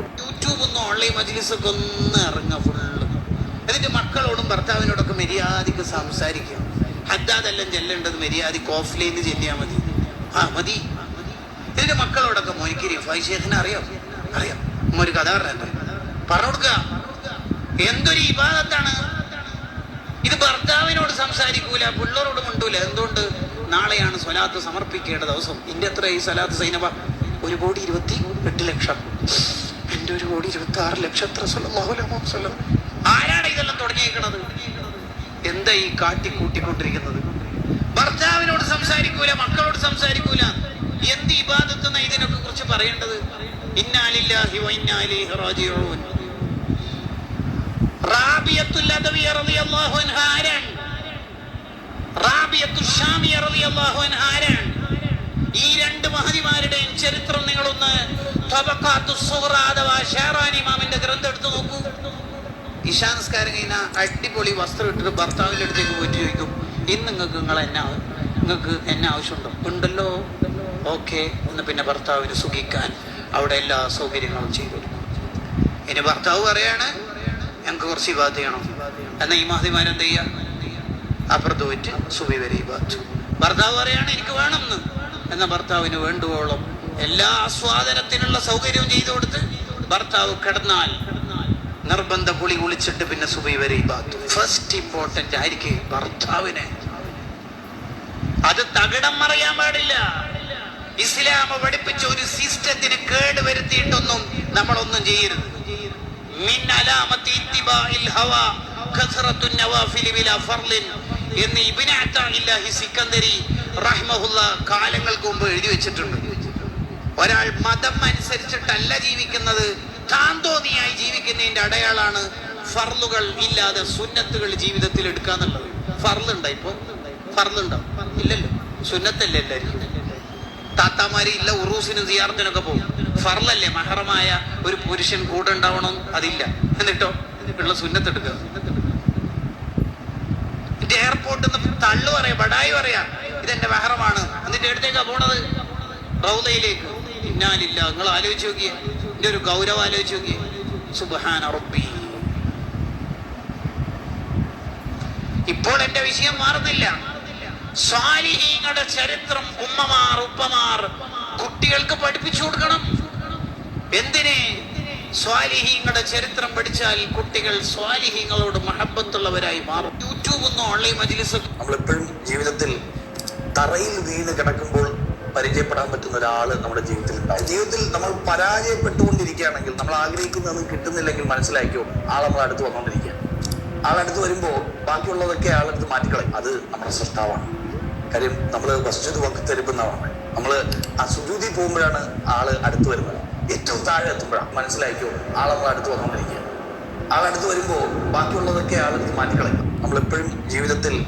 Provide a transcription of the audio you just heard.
മനസ്സിലാക്കിയോ YouTube ഒന്ന് online മജ്ലിസൊക്കെ ഒന്ന് ഇറങ്ങുക ഫുള്ള് എന്നിട്ട് മക്കളോടും ഭർത്താവിനോടൊക്കെ മര്യാദയ്ക്ക് സംസാരിക്കുക ഹദ്ദാദെല്ലാം ചെല്ലേണ്ടത് മര്യാദയ്ക്ക് ഓഫ്ലൈനിൽ ചെല്ലിയാൽ മതി. ആ മതി. എന്നിട്ട് മക്കളോടൊക്കെ മോനിക്കരി റിഫായ് ഷേഖിനെ അറിയാം? അറിയാം. ഒരു കഥ പറഞ്ഞിട്ട് പറഞ്ഞു കൊടുക്കുക എന്തൊരു ഇബാദത്താണ്? ഇത് ഭർത്താവിനോട് സംസാരിക്കൂല പിള്ളേരോട് മിണ്ടൂല. എന്തുകൊണ്ട്? നാളെയാണ് സ്വലാത്ത് സമർപ്പിക്കേണ്ട ദിവസം. ഇന്റെ എത്ര ഈ സ്വലാത്ത് സൈനബ? ഒരു കോടി ഇരുപത്തി എട്ട് ലക്ഷം. എന്റെ ഒരു കോടി ഇരുപത്തി ആറ് ലക്ഷം എത്ര സ്വല്ലല്ലാഹു അലൈഹി വസല്ലം. ആരാണ് ഇതെല്ലാം തുടങ്ങിയേക്കണത്? എന്താ ഈ കാട്ടി കൂട്ടിക്കൊണ്ടിരിക്കുന്നത് ഭർത്താവിനോട് സംസാരിക്കൂല മക്കളോട് സംസാരിക്കൂല. എന്ത് ഇബാദത്ത് എന്ന ഇതിനൊക്കെ കുറിച്ച് പറയേണ്ടത്? റാജിഊൻ. റാബിയത്തുൽ റളിയല്ലാഹു അൻഹ ആരാണ്? റാബിയത്തു ഷാമിയ റളിയല്ലാഹു ഈ രണ്ട് മഹതിമാരുടെയും ചരിത്രം നിങ്ങളൊന്ന് അഥവാ നോക്കൂ. ഇശാനസ്കാരം കഴിഞ്ഞാൽ അടിപൊളി വസ്ത്രം ഇട്ടിട്ട് ഭർത്താവിന്റെ അടുത്തേക്ക് പോയിട്ട് ചോദിക്കും ഇന്ന് നിങ്ങൾക്ക് നിങ്ങൾ എന്നാ നിങ്ങൾക്ക് എന്നെ ആവശ്യമുണ്ടോ? ഉണ്ടല്ലോ. ഓക്കെ. ഒന്ന് പിന്നെ ഭർത്താവിന് സുഖിക്കാൻ അവിടെ എല്ലാ സൗകര്യങ്ങളും ചെയ്തു ഇനി ഭർത്താവ് പറയാണ് ഞങ്ങൾക്ക് കുറച്ച് ഇബാദ് ചെയ്യണം. എന്നാൽ ഈ മഹതിമാരെന്ത് ചെയ്യുക അപ്പുറത്ത് പോയിട്ട് സുബി വരെ ഇബാദ് ഭർത്താവ് പറയാണ് എനിക്ക് വേണം എന്ന്. എന്നാൽ ഭർത്താവിന് വേണ്ടുവോളം എല്ലാ ആസ്വാദനത്തിനുള്ള സൗകര്യവും ചെയ്തു കൊടുത്ത് ഭർത്താവ് കിടന്നാൽ നിർബന്ധ കുളി കുളിച്ചിട്ട് പിന്നെ സുബൈ വരെ ഫസ്റ്റ് ഇമ്പോർട്ടന്റ് ആയിരിക്കും ഭർത്താവിനെ. അത് തകിടം മറിയാൻ പാടില്ല. ഇസ്ലാം പഠിപ്പിച്ച ഒരു സിസ്റ്റത്തിന് കേട് വരുത്തിയിട്ടൊന്നും നമ്മളൊന്നും ചെയ്യരുത്. എന്ന് ഇബ്നു അത്താഇല്ലാഹി സിക്കന്ദരി റഹ്മഹുല്ല കാലങ്ങൾക്ക് മുമ്പ് എഴുതി വെച്ചിട്ടുണ്ട്. ഒരാൾ മതം അനുസരിച്ചിട്ടല്ല ജീവിക്കുന്നത് താന്തോന്നിയായി ജീവിക്കുന്നതിന്റെ അടയാളാണ് ഫർലുകൾ ഇല്ലാതെ സുന്നത്തുകൾ ജീവിതത്തിൽ എടുക്കാന്നുള്ളത്. ഫർലുണ്ടോ ഇപ്പൊ? ഫർലുണ്ടോ ഇല്ലല്ലോ. സുന്നത്തല്ലേ എല്ലാവരും താത്താമാര് ഇല്ല ഉറൂസിനും സിയാർത്തിനൊക്കെ പോകും. ഫർലല്ലേ മഹറമായ ഒരു പുരുഷൻ കൂടെ ഉണ്ടാവണം? അതില്ല. എന്നിട്ടോ? ഉള്ള സുന്നത്തെടുക്കുക എടുക്കുക. എയർപോർട്ടിൽ നിന്ന് തള്ളു പറയാ ബടായി പറയാ. ഇതെന്റെ മഹറമാണ്. എന്നിട്ട് എടുത്തേക്കാ പോണത്? റൗദയിലേക്ക്. ഇന്നാലില്ല നിങ്ങൾ ആലോചിച്ച് നോക്കിയേ. എന്റെ ഒരു ഗൗരവം ആലോചിച്ച് നോക്കിയേ. സുബാന റബ്ബി. ഇപ്പോൾ എന്റെ വിഷയം മാറുന്നില്ല. സ്വാലിഹീങ്ങളുടെ ചരിത്രം ഉമ്മമാർ ഉപ്പമാർ കുട്ടികൾക്ക് പഠിപ്പിച്ചു കൊടുക്കണം. എന്തിനെ? സ്വാലിഹീങ്ങളുടെ ചരിത്രം പഠിച്ചാൽ കുട്ടികൾ സ്വാലിഹീങ്ങളോട് മഹബത്തുള്ളവരായി മാറും. യൂട്യൂബ് ഒന്നും ഓൺലൈൻ മജിലിസ് നമ്മളെപ്പോഴും ജീവിതത്തിൽ തറയിൽ വീണ് കിടക്കുമ്പോൾ പരിചയപ്പെടാൻ പറ്റുന്ന ഒരാൾ നമ്മുടെ ജീവിതത്തിൽ ഉണ്ടാവും ജീവിതത്തിൽ നമ്മൾ പരാജയപ്പെട്ടുകൊണ്ടിരിക്കുകയാണെങ്കിൽ നമ്മൾ ആഗ്രഹിക്കുന്നതൊന്നും കിട്ടുന്നില്ലെങ്കിൽ മനസ്സിലാക്കിയോ ആൾ നമ്മൾ അടുത്ത് വന്നുകൊണ്ടിരിക്കുക ആളടുത്ത് വരുമ്പോൾ ബാക്കിയുള്ളതൊക്കെ ആളെടുത്ത് മാറ്റിക്കളയും. അത് നമ്മുടെ സൃഷ്ടാവാണ്. കാര്യം നമ്മൾ വസ്തുത വക്ക് തരുന്നതാണ് നമ്മൾ ആ സുജൂതി പോകുമ്പോഴാണ് ആൾ അടുത്ത് വരുന്നത്. ഏറ്റവും താഴെ എത്തുമ്പോഴാണ് മനസ്സിലാക്കിയോ ആൾ നമ്മൾ അടുത്ത് വന്നുകൊണ്ടിരിക്കുക ആളടുത്ത് വരുമ്പോൾ ബാക്കിയുള്ളതൊക്കെ ആളെടുത്ത് മാറ്റിക്കളയും. നമ്മളെപ്പോഴും ജീവിതത്തിൽ